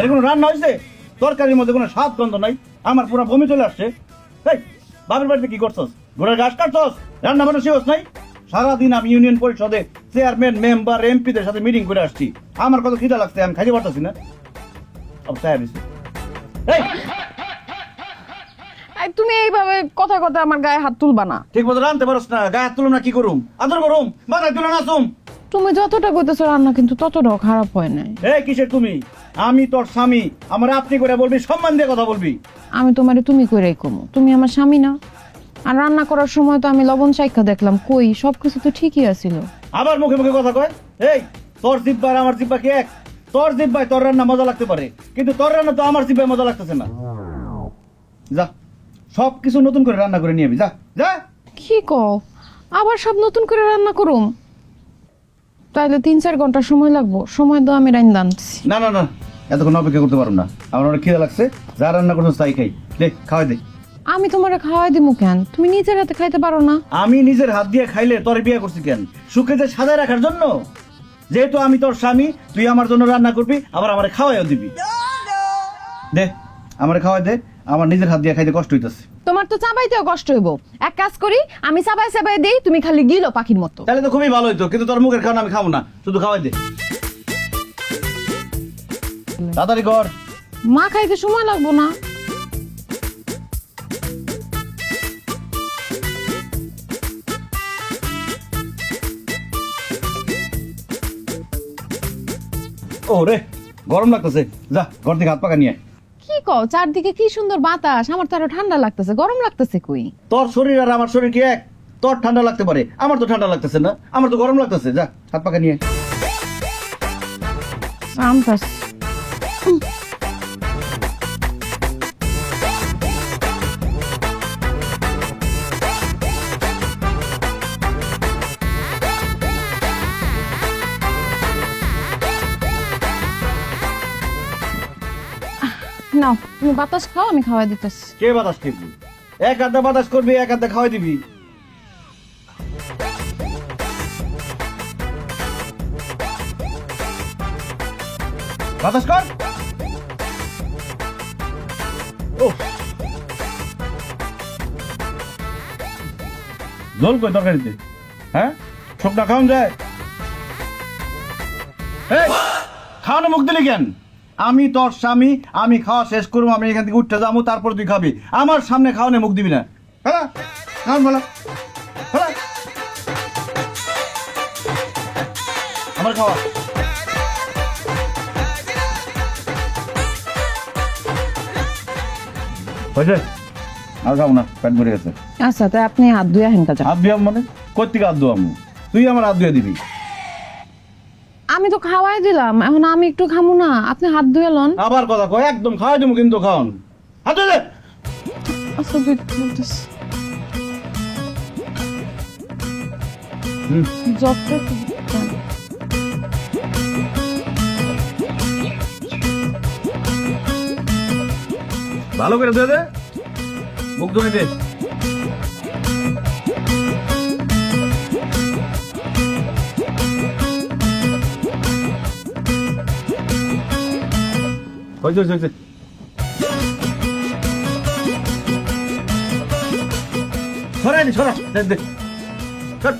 এর কোনো রান্না হয়েছে তরকারির মধ্যে কোনো স্বাদ গন্ধ নাই। আমার পুরো বমি চলে আসছে। এই বাপের বাড়িতে কি করছস? ঘোড়ার ঘাস কাটছস? রান্না বান্না শেষ নাই? সারাদিন আমি ইউনিয়ন পরিষদে চেয়ারম্যান মেম্বার এমপিদের সাথে মিটিং করে আসছি। আমার কত খিদা লাগছে আমি খাইতে পারতেছি না। এই তুমি এইভাবে কথা কথা আমার গায়ে হাত তুলবা না। ঠিক মতো রানতে পারস না গায়ে হাত তুলুম না কি করুম? আদর করুম মাথায় তুলে নাচুম। তুমি যতটা কইতেছো রান্না কিন্তু ততটাও খারাপ হয় নাই। এই কিসের তুমি? আমি তোর স্বামী আমার আপনি করে বলবি সম্মান দিয়ে কথা বলবি। আমি তোমারে তুমি কইরাই কমো তুমি আমার স্বামী না। আর রান্না করার সময় তো আমি লবণ চাইখা দেখলাম কই সবকিছু তো ঠিকই আছিল। আবার মুখে মুখে কথা কয়? এই তোর জিব্বা আর আমার জিব্বা কি এক? তোর জিব্বায় তোর রান্না মজা লাগতে পারে কিন্তু তোর রান্না তো আমার জিব্বায় মজা লাগতেছে না। যা সব কিছু নতুন করে রান্না করে নিয়ে আবি যা যা। কি কও? আবার সব নতুন করে রান্না করুম? তাইলে তিন চার ঘণ্টা সময় লাগবো। সময় তো আমি রাইন দানছি না না না এতক্ষণ অপেক্ষা করতে পারব না। আমার অনেক খিদে লাগছে। যা রান্না করছ তাই খাই। দে খাওয়াই দে। আমি তোমারে খাওয়াই দিমু কেন? তুমি নিজের হাতে খাইতে পারো না। আমি নিজের হাত দিয়ে খাইলে তোর বিয়ে করছি কেন? সুখে যে সাজায় রাখার জন্য? যেহেতু আমি তোর স্বামী তুই আমার জন্য রান্না করবি আবার আমার খাওয়াইও দিবি। দে আমার খাওয়াই দে। আমার নিজের হাত দিয়ে খাইতে কষ্ট হইতেছে। তোমার তো চাবাইতেও কষ্ট হইব। এক কাজ করি আমি চাবাই চাবাই দেই তুমি খালি গিলো পাখির মতো। তাহলে তো খুবই ভালো হইতো কিন্তু তোর মুখের খাওয়া আমি খাব না শুধু খাওয়াই দে। তাড়াতাড়ি কর। মা খাইতে সময় লাগবো না। ও রে গরম লাগতেছে। যা ঘর থেকে হাত পাকা নিয়ে আয়। কি কও? চারদিকে কি সুন্দর বাতাস? আমার তো আরও ঠান্ডা লাগতেছে গরম লাগতেছে কই? তোর শরীর আর আমার শরীর কি এক? তোর ঠান্ডা লাগতে পারে আমার তো ঠান্ডা লাগতেছে না আমার তো গরম লাগতেছে যা হাত পাকা নিয়ে আয়। নাও, তুমি বাতাস খাও, আমি খাওয়াই দিতেছি। কে বাতাস খেবি এক আধা বাতাস করবি, এক আধা খাওয়াই দিবি। বাতাস কর। উফ। জল কই তরকারিতে? হ্যাঁ? শুকনা খাওয়ান যায়। খাওয়ানো মুখ দিলি কেন? আমি তোর স্বামী আমি খাওয়া শেষ করব আমি এখান থেকে উঠতে যাব তারপর তুই খাবি। আমার সামনে খাওয়ানো মুখ দিবি না। হ্যাঁ? বলা। হ্যাঁ? আমার খাওয়া। হয়েছে? আর খাব না পেট ভরে গেছে। আচ্ছা তাই আপনি হাত ধুয়ে যান হাত দিয়ে মানে? কোথেকে হাত দেবো আমি তুই আমার হাত ধুয়ে দিবি। আমি তো খাওয়াই দিলাম এখন আমি একটু খামু না। আপনি হাত ধুয়ে লন। আবার কথা কয় একদম খাওয়াই দেবো কিন্তু খাওয়ান হাত দিয়ে দে। আচ্ছা দুই যত ভালো করে দে দে। মুখ ধরে দে। হয়েছে হয়েছে সরাই সর